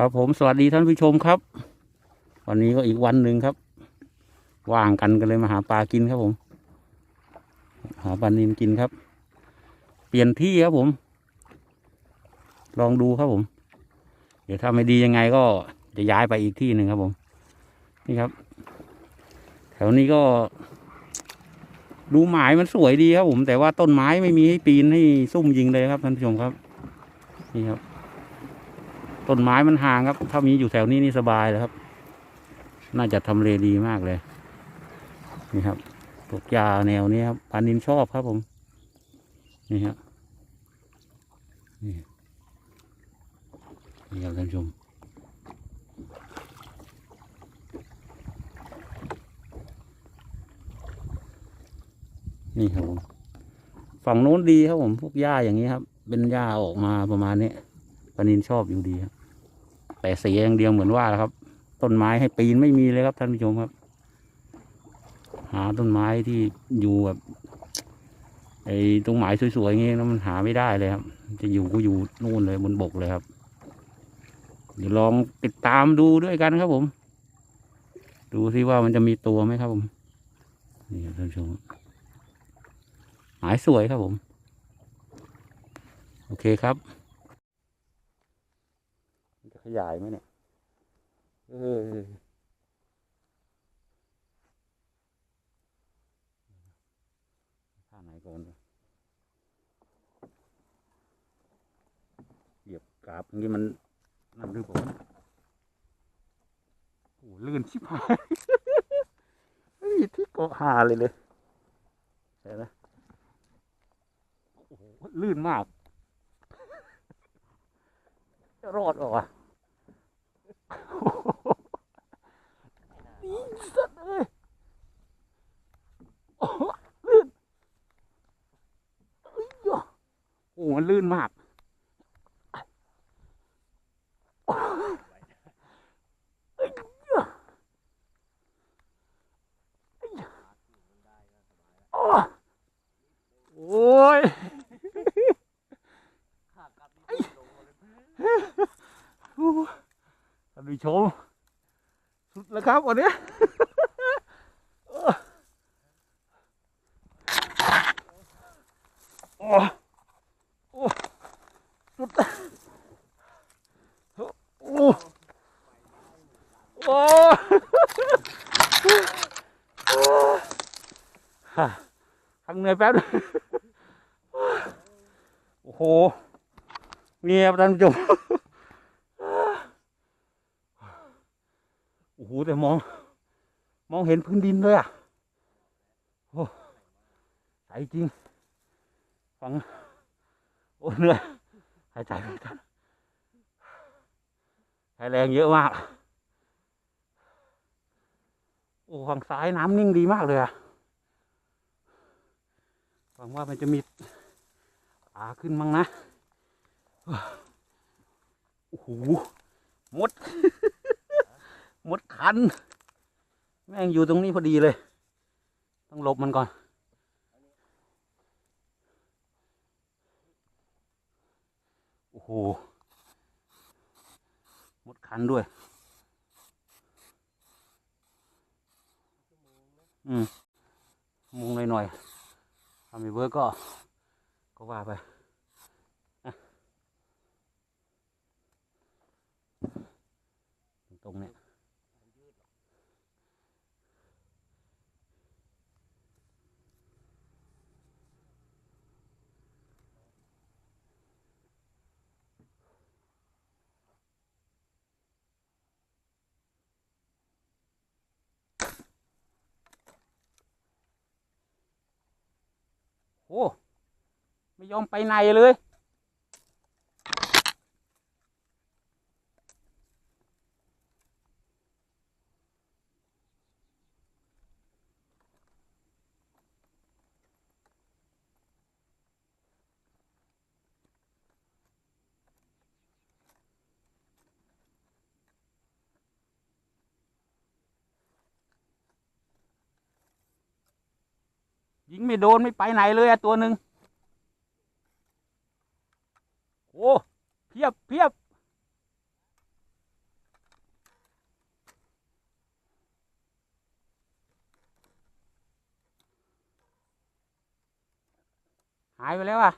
ครับผมสวัสดีท่านผู้ชมครับ วันนี้ก็อีกวันหนึ่งครับ ว่างกันกันเลยมาหาปลากินครับผม หาปลานินกินครับ เปลี่ยนที่ครับผม ลองดูครับผม เดี๋ยวถ้าไม่ดียังไงก็จะย้ายไปอีกที่หนึ่งครับผม นี่ครับ แถวนี้ก็ ดูหมายมันสวยดีครับผม แต่ว่าต้นไม้ไม่มีให้ปีนให้ซุ่มยิงเลยครับท่านผู้ชมครับ นี่ครับ ต้นไม้มันห่างครับ ถ้ามีอยู่แถวนี้นี่สบายเลยครับ น่าจะทำเลดีมากเลย นี่ครับปลูกยาแนวนี้ครับปานินชอบครับผม นี่ครับนี่นี่ครับท่านผู้ชมนี่ครับผมฝั่งโน้นดีครับผม พวกหญ้าอย่างนี้ครับ เป็นหญ้าออกมาประมาณนี้ปานินชอบอยู่ดีครับ แต่เสียอย่างเดียวเหมือนว่าแหละครับ ต้นไม้ให้ปีนไม่มีเลยครับท่านผู้ชมครับ หาต้นไม้ที่อยู่แบบไอ้ตรงหมายสวยๆอย่างงี้นะมันหาไม่ได้เลยครับ จะอยู่ก็อยู่นู่นเลยบนบกเลยครับ เดี๋ยวลองติดตามดูด้วยกันครับผม ดูซิว่ามันจะมีตัวไหมครับผม นี่ท่านผู้ชมหมายสวยครับผม โอเคครับ ยายไหมเนี่ย เออท่าไหนก่อนเหยียบกราบอย่างนี้มันนั่นหรือเปล่าวะเนี่ยโอ้โหลื่นชิบหายเฮ้ยที่เกาะหาเลยเลยเห็นไหมโอ้โหลื่นมาก จะรอดหรอวะ นี่สัตว์เอ้ยโอ้โหลื่นเอ้ยโยโอ้โหมันลื่นมากเอ้ยโย่เอ้ยโอ้โอ้ยโอ้ท่านผู้ชม สุดแล้ว ครับวันนี้โอ้โอ้สุดโอ้โอ้ฮ่าพักเหนื่อยแป๊บนึงโอ้โหเงียบท่านผู้ชม โอ้โหแต่มอง มองเห็นพื้นดินเลยอะโอ้ใสจริง ฟัง โอ้เหนื่อยหายใจไม่ทันใช้แรงเยอะมาก โอ้ฝั่งซ้ายน้ำนิ่งดีมากเลยอะหวังว่ามันจะมีปลาขึ้นมั้งนะ โอ้โหมด มดคัน แม่งอยู่ตรงนี้พอดีเลย ต้องหลบมันก่อน โอ้โหมดคันด้วย อืม มุงหน่อยๆทำไปเวิร์ก็ ก็ว่าไปตรงเนี่ย โอ้ไม่ยอมไปไหนเลย ยิงไม่โดนไม่ไปไหนเลยอะตัวหนึ่งโอ้เพียบเพียบหายไปแล้วอะ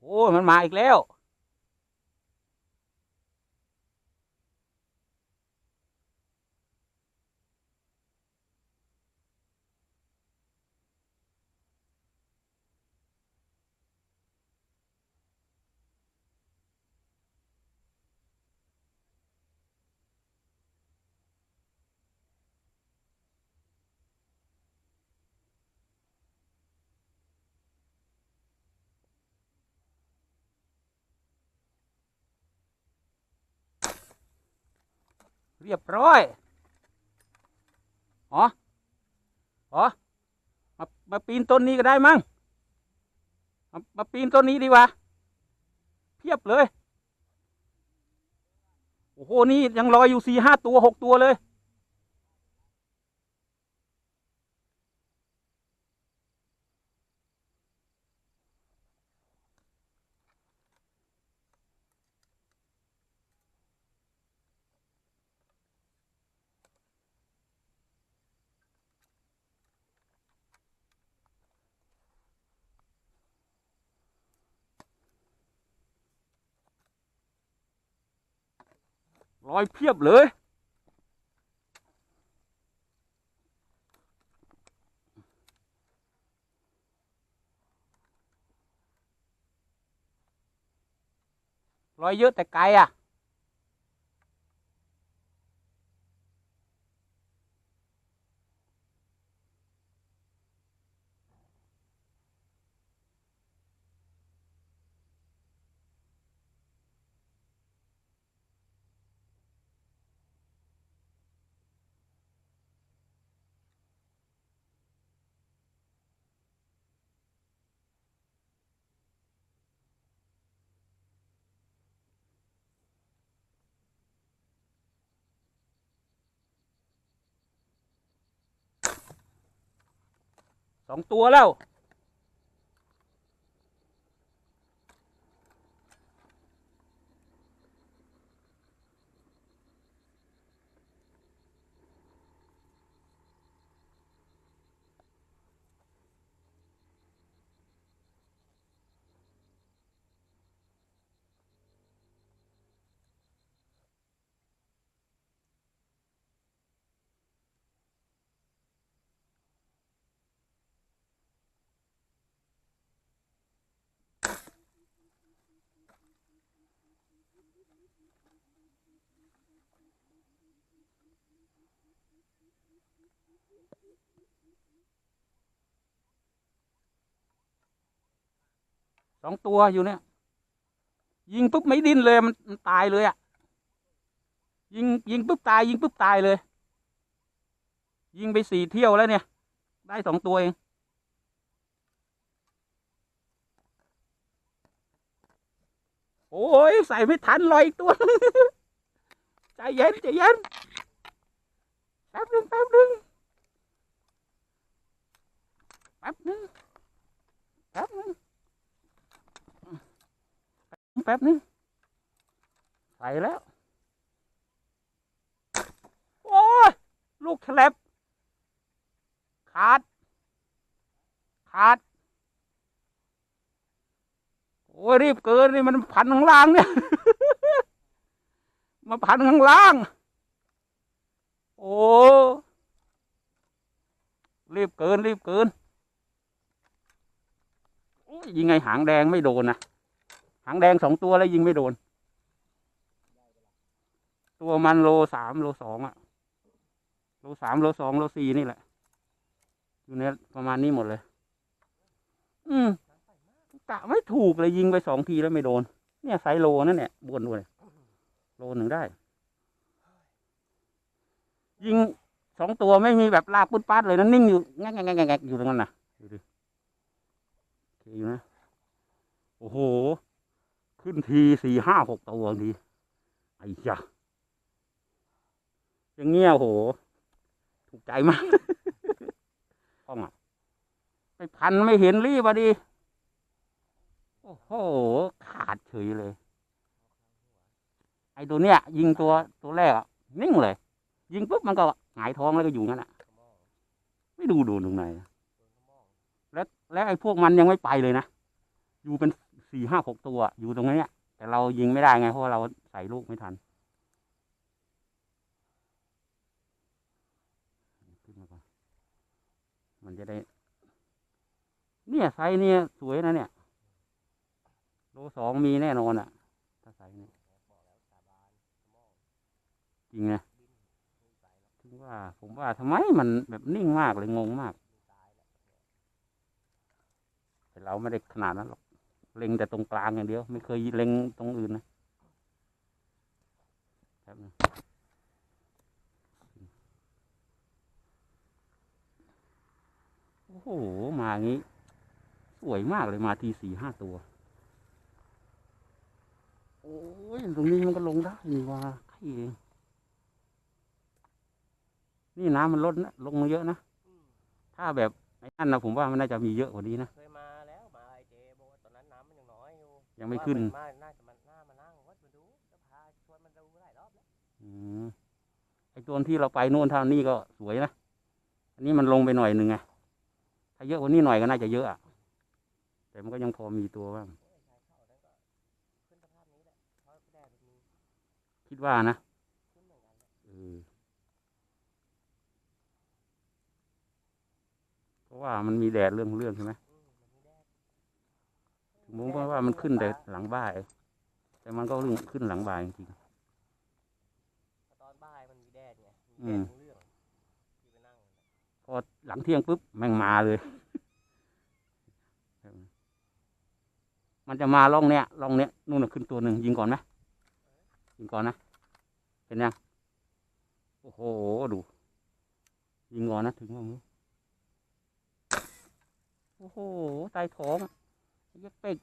โอ้มันมาอีกแล้ว เรียบร้อยอ๋ออ๋อมามาปีนต้นนี้ก็ได้มั้งมามาปีนต้นนี้ดีกว่าเพียบเลย โอ้โห นี่ยังลอยอยู่สี่ห้าตัวหกตัวเลย ลอยเพียบเลยลอยเยอะแต่ไกลอะ สองตัวแล้ว สองตัวอยู่เนี่ย ยิงปุ๊บไม่ดิ้นเลยมันมันตายเลยอะ่ะ ยิงยิงปุ๊บตาย ยิงปุ๊บตายเลย ยิงไปสี่เที่ยวแล้วเนี่ย ได้สองตัวเองโอ้ยใส่ไม่ทันลอยตัว ใจเย็นใจเย็น แป๊บหนึงแป๊บหนึงแป๊บหนึงแป๊บหนึงแป๊บนึงใส่แล้ว โอ้ยลูกแฉลบขาด ขาด โอ้ยรีบเกินนี่มันพันข้างล่างเนี่ย มาพันข้างล่าง โอ้รีบเกินรีบเกินยิงไงหางแดงไม่โดนนะหางแดงสองตัวแล้วยิงไม่โดน ตัวมันโลสามโลสองอะโลสามโลสองโลสี่นี่แหละ อยู่ในประมาณนี้หมดเลย อืมกะไม่ถูกเลยยิงไปสองทีแล้วไม่โดน เนี่ยไซโลนั่นเนี่ยบนด้วยโลหนึ่งได้ ยิงสองตัวไม่มีแบบลากปุ้นปัดเลยนะนิ่งอยู่แงกแงกแงกแงกอยู่ตรงนั้นนะดูดิโอเคอยู่นะโอ้โห ขึ้นทีสี่ห้าหกตัวทีไอ้ยะอย่างเงี้ยโห ถูกใจมากห้องอะไปพันไม่เห็นรีบอะดิโอ้โห ขาดเฉยเลย ไอ้ตัวเนี้ย ยิงตัวตัวแรกอะ นิ่งเลย ยิงปุ๊บมันก็หงายท้องแล้วก็อยู่งั้นอะ ไม่ดูดูตรงไหนแล้วแล้วไอ้พวกมันยังไม่ไปเลยนะ อยู่เป็นสี่ห้าหกตัวอยู่ตรงนี้แต่เรายิงไม่ได้ไงเพราะเราใส่ลูกไม่ทันขึ้นมาก่อนมันจะได้ เนี่ยไซส์เนี่ยสวยนะเนี่ย โลสองมีแน่นอนอะ ถ้าไซส์เนี่ยจริงนะ ว่า ผมว่าทำไมมันแบบนิ่งมากเลยงงมากแต่เราไม่ได้ขนาดนั้นหรอกเล็งแต่ตรงกลางอย่างเดียว ไม่เคยเล็งตรงอื่นนะครับโอ้โห มางี้ สวยมากเลยมาทีสี่ห้าตัว โอ้ย ตรงนี้มันก็ลงได้นี่ว่าใครเอง นี่น้ำมันลดนะลงมาเยอะนะถ้าแบบไอ้นั่นนะผมว่ามันน่าจะมีเยอะกว่านี้นะ เคยมาแล้วมาไอเจบอกว่าตอนนั้นน้ำมันยังน้อยอยู่ยังไม่ขึ้น ว่ามันมาน่าจะมันน่ามานั่งวัดมาดูจะพาชวนมันดูหลายรอบแล้วอืมไอ้ตัวที่เราไปนู่นเท่านี้ก็สวยนะ อันนี้มันลงไปหน่อยหนึ่งไง ถ้าเยอะกว่านี้หน่อยก็น่าจะเยอะอะ แต่มันก็ยังพอมีตัวบ้าง โอ้ยชายเข้านั้นก็ขึ้นสภาพนี้แหละเพราะแดดมันมีคิดว่านะ ขึ้นเหมือนกันแหละ เออเพ ราะว่ามันมีแดดเรื่องของเรื่องใช่ไหมอืมมันมีแดดถึงผมว่ามันขึ้นแต่หลังบ่าย แต่มันก็ขึ้นหลังบ่ายจริงตอนบ่ายมันมีแดดไงอืมีมแดดทั้งเรื่องที่ไปนั่งน่ะๆพอหลังเที่ยงปุ๊บแม่งมาเลย มันจะมาล่องเนี้ยล่องเนี้ยนู่นนะขึ้นตัวหนึ่งยิงก่อนไหมยิงก่อนนะเห็นยังโอ้โหดู ยิงก่อนนะถึงว่ามือโอ้โหใต้ท้องยักเป็ก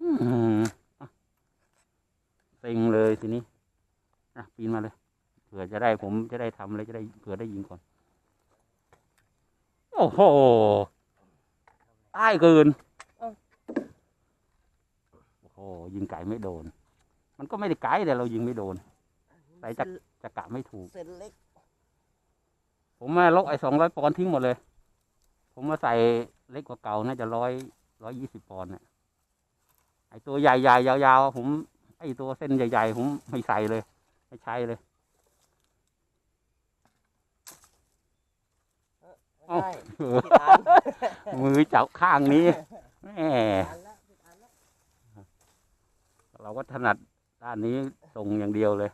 อื้อหืออะเต็งเลยทีนี้อะปีนมาเลย เผื่อจะได้ผมจะได้ทำเลยจะได้เผื่อได้ยิงก่อน โอ้โหใต้เกินโอ้โหยิงไก่ไม่โดน มันก็ไม่ได้ไกลแต่เรายิงไม่โดนใส่จักรจะกะไม่ถูกเส้นเล็กผมมาลกไอ้สองร้อยปอนด์ทิ้งหมดเลย ผมมาใส่เล็กกว่าเก่าน่าจะร้อยร้อยยี่สิบปอนด์เนี่ยไอ้ตัวใหญ่ๆยาวๆผมไอ้ตัวเส้นใหญ่ๆผมไม่ใส่เลย ไม่ใช้เลยไม่เอ้าใช่ผิดอันมือจับข้างนี้แหมผิดอันแล้วผิดอันแล้วเราก็ถนัดด้านนี้ส่งอย่างเดียวเลย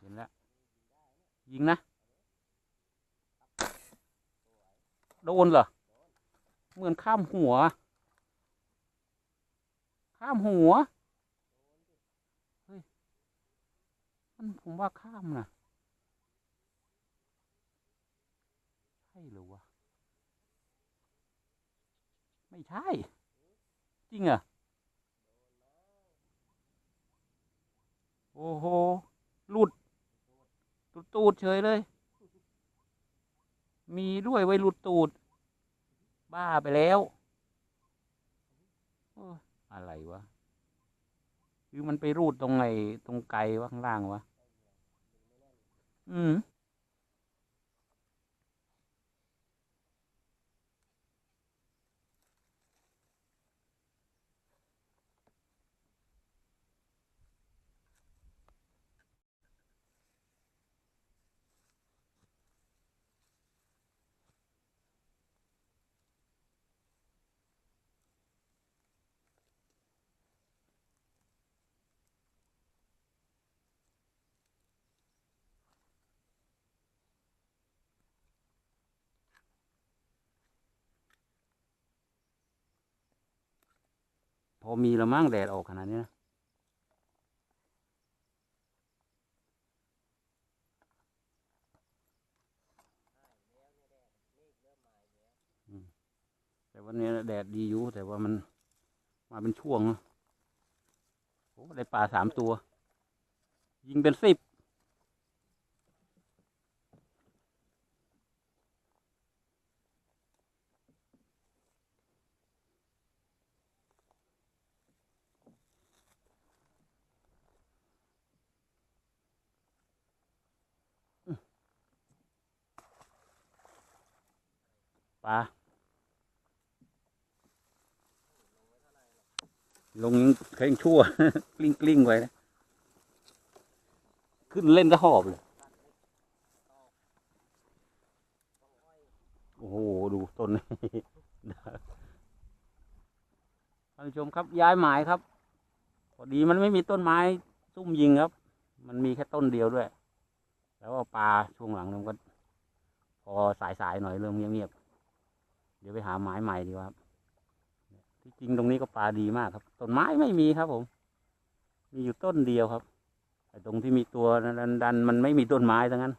เห็นแล้วยิงนะ โดนเหรอเหมือนข้ามหัว ข้ามหัวเฮ้ยมันผมว่าข้ามนะใช่หรือวะไม่ใช่ จริงเหรอโอ้โหหลุดตูดเฉยเลย มีด้วยไว้หลุดตูด บ้าไปแล้วอะไรวะคือมันไปรูดตรงไหนตรงไกลวะข้างล่างวะ อืม อมีละมั่งแดดออกขนาดนี้นะแต่วันนี้แดดดีอยู่แต่ว่ามันมาเป็นช่วงนะโอ้ได้ปลาสามตัว ยิงเป็นสิบ ปลาลงยังแข็งชั่ว กลิ้งกลิ้งไว้นะ ขึ้นเล่นตะหอบเลย โอ้โห ดูต้นท่านผู้ชมครับย้ายหมายครับ พอดีมันไม่มีต้นไม้ซุ่มยิงครับ มันมีแค่ต้นเดียวด้วย แล้วปลาช่วงหลังมันก็ พอสายๆหน่อยเริ่มเงียบๆ ดี๋ยวไปหาไม้ใหม่ดีกว่าครับที่จริงตรงนี้ก็ปลาดีมากครับต้นไม้ไม่มีครับ ผม มีอยู่ต้นเดียวครับไอ้ตรงที่มีตัวดันดันมันไม่มีต้นไม้ทั้งนั้น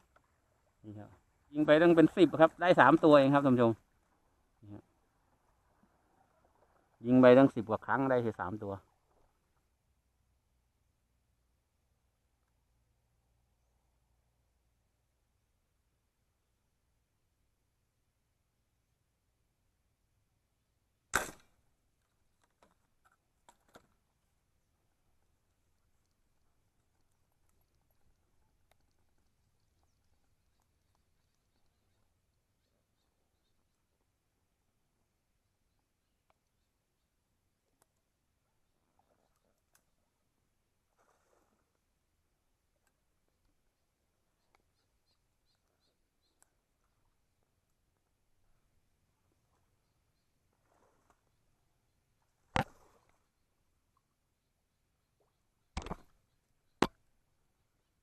นี่ครับยิงไปตั้งเป็นสิบครับ ได้สามตัวเองครับท่านผู้ชมยิงไปตั้งสิบกว่าครั้งได้แค่สามตัว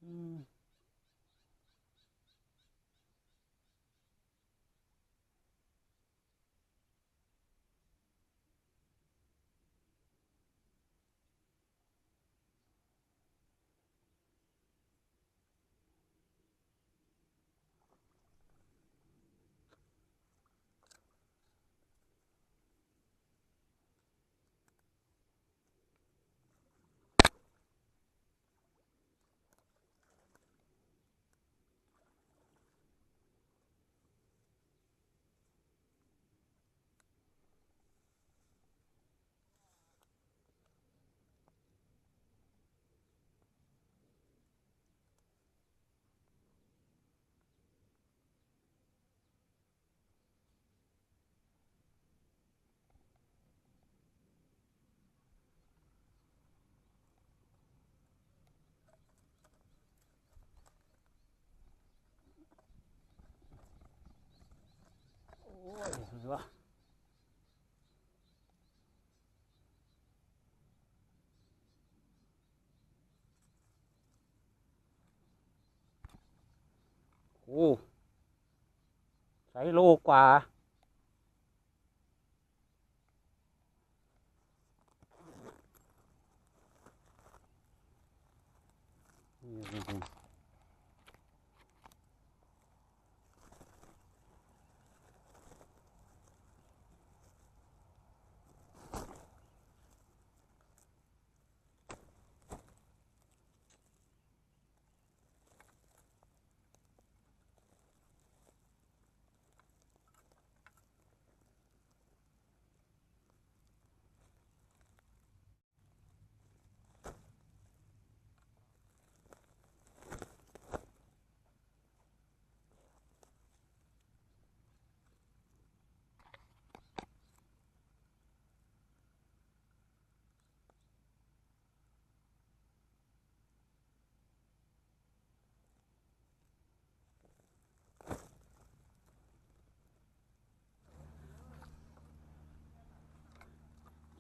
อืมโอ้ยอะไรวะโอ้ ใช้โลกว่า นี่ๆ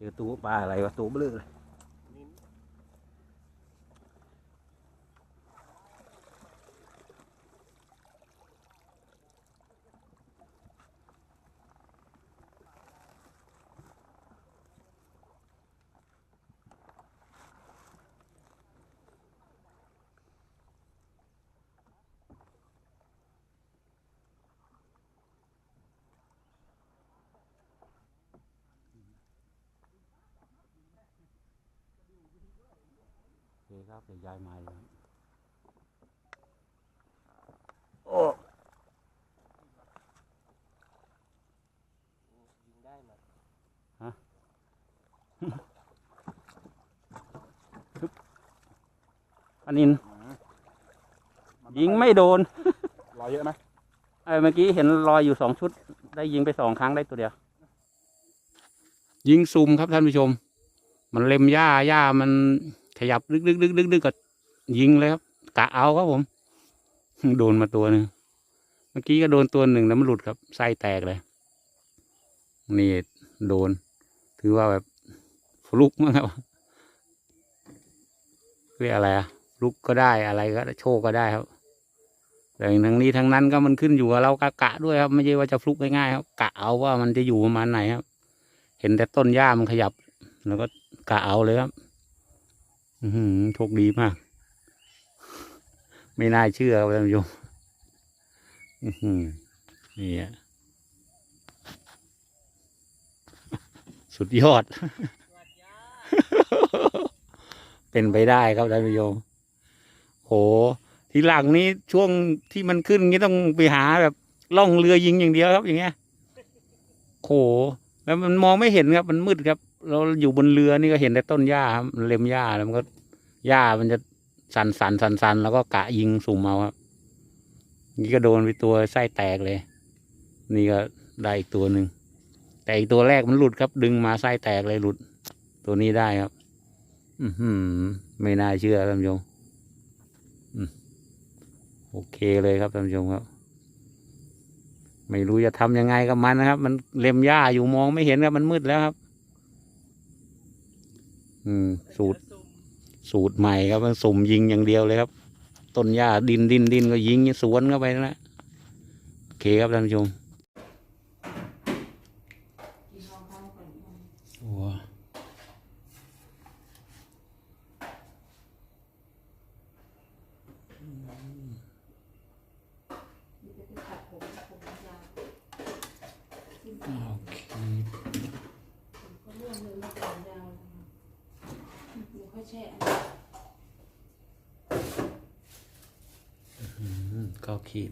เจอตัวปลาอะไรวะตัวเบลอเลย คครับเดี๋ยวย้ายไม้เลยครับโอ้ยิงได้มาอันนี้ยิงไม่โดน รอยเยอะไหมไอ้เมื่อกี้เห็นรอยอยู่สองชุด ได้ยิงไปสองครั้งได้ตัวเดียว ยิงซุ่มครับท่านผู้ชม มันเล็มหญ้าหญ้ามัน ขยับดึกดึกดึกดึกดึกก็ยิงเลยครับกะเอาครับผม โดนมาตัวหนึ่งเมื่อกี้ก็โดนตัวหนึ่งแล้วมันหลุดครับไส้แตกเลย นี่โดน ถือว่าแบบฟลุกมั้งครับเรียกอะไรอะลุกก็ได้อะไรก็โชคก็ได้ครับ แต่ทั้งนี้ทั้งนั้นก็มันขึ้นอยู่กับเรากะกะด้วยครับ ไม่ใช่ว่าจะฟลุกง่ายๆครับกะเอาว่ามันจะอยู่ประมาณไหนครับ เห็นแต่ต้นหญ้ามันขยับ แล้วก็กะเอาเลยครับ อือหือโชคดีมาก ไม่น่าเชื่อครับท่านผู้ชมนี่อะสุดยอด เป็นไปได้ครับท่านผู้ชมโห ทีหลังนี้ช่วงที่มันขึ้นงี้ต้องไปหาแบบล่องเรือยิงอย่างเดียวครับ อย่างเงี้ยโห แล้วมันมองไม่เห็นครับ มันมืดครับ เราอยู่บนเรือนี่ก็เห็นแต่ต้นหญ้าเล็มหญ้าแล้วมันก็ หญ้ามันจะสันสันสันสันแล้วก็กะยิงสุ่มเอาครับ นี่ก็โดนไปตัวไส้แตกเลย นี่ก็ได้อีกตัวหนึ่ง แต่อีกตัวแรกมันหลุดครับ ดึงมาไส้แตกเลยหลุด ตัวนี้ได้ครับ อือหือไม่น่าเชื่อท่านผู้ชมโอเคเลยครับท่านผู้ชมครับ ไม่รู้จะทำยังไงกับมันนะครับ มันเล็มหญ้าอยู่มองไม่เห็นครับมันมืดแล้วครับ อืม สูตร สูตรใหม่ครับมันสุ่มยิงอย่างเดียวเลยครับ ต้นหญ้าดินดินดินก็ยิงสวนเข้าไปนั่นแหละโอเคครับท่านผู้ชมโอ้ ก็คิด